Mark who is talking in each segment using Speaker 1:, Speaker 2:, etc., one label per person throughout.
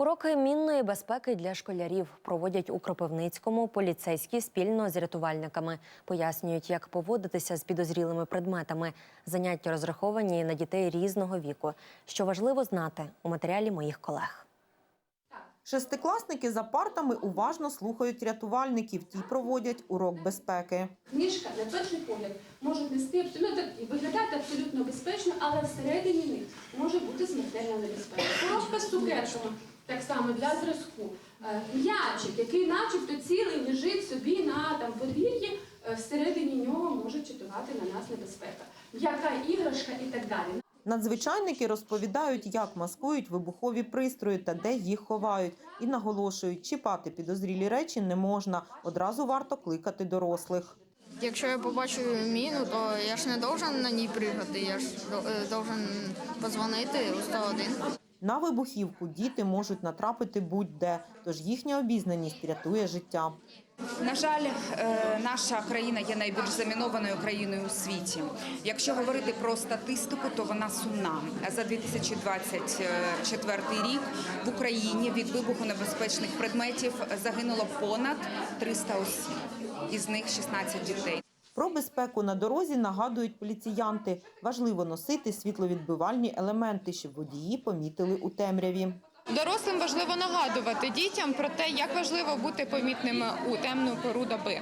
Speaker 1: Уроки мінної безпеки для школярів проводять у Кропивницькому поліцейські спільно з рятувальниками. Пояснюють, як поводитися з підозрілими предметами. Заняття розраховані на дітей різного віку. Що важливо знати у матеріалі моїх колег.
Speaker 2: Шестикласники за партами уважно слухають рятувальників. Ті проводять урок безпеки.
Speaker 3: Книжка на перший погляд може нести абсолютно виглядати абсолютно безпечно, але всередині них може бути смертельна небезпека. Коробка з цукерками, так само для зразку. Е, М'ячик, який начебто цілий лежить собі на там подвір'ї, е, всередині нього може чатувати на нас небезпека. Яка іграшка і так далі.
Speaker 2: Надзвичайники розповідають, як маскують вибухові пристрої та де їх ховають. І наголошують, чіпати підозрілі речі не можна. Одразу варто кликати дорослих.
Speaker 4: Якщо я побачу міну, то я ж не должен на ній пригати, я ж е, должен позвонити у 101.
Speaker 2: На вибухівку діти можуть натрапити будь-де, тож їхня обізнаність рятує життя.
Speaker 5: На жаль, е, наша країна є найбільш замінованою країною у світі. Якщо говорити про статистику, то вона сумна. За 2024 рік в Україні від вибухонебезпечних предметів загинуло понад 300 осіб, із них 16 дітей.
Speaker 2: Про безпеку на дорозі нагадують поліціянти. Важливо носити світловідбивальні елементи, щоб водії помітили у темряві.
Speaker 6: Дорослим важливо нагадувати дітям про те, як важливо бути помітними у темну пору доби.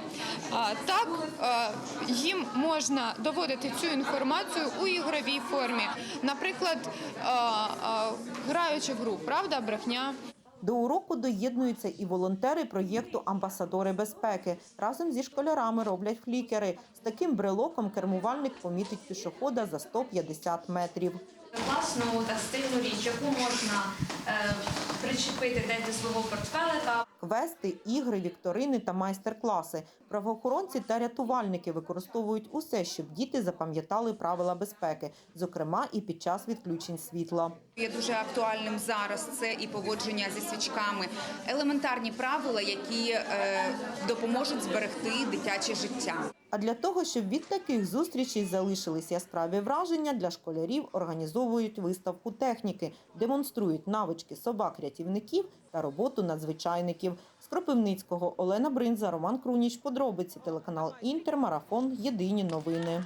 Speaker 6: Так е, їм можна доводити цю інформацію у ігровій формі, наприклад, е, е, граючи в гру, правда, брехня.
Speaker 2: До уроку доєднуються і волонтери проєкту Амбасадори безпеки. Разом зі школярами роблять флікери. З таким брелоком кермувальник помітить пішохода за 150 метрів.
Speaker 7: Власну та стильну річ, яку можна е, причепити десь до свого портфелика.
Speaker 2: Квести, ігри, вікторини та майстер-класи. Правоохоронці та рятувальники використовують усе, щоб діти запам'ятали правила безпеки, зокрема і під час відключень світла.
Speaker 5: Є дуже актуальним зараз це і поводження зі свічками, елементарні правила, які е, допоможуть зберегти дитяче життя.
Speaker 2: А для того, щоб від таких зустрічей залишились яскраві враження, для школярів організовують виставку техніки, демонструють навички собак-рятівників та роботу надзвичайників. З Кропивницького Олена Бринза, Роман Круніч. Подробиці телеканал Інтер. Марафон. Єдині новини.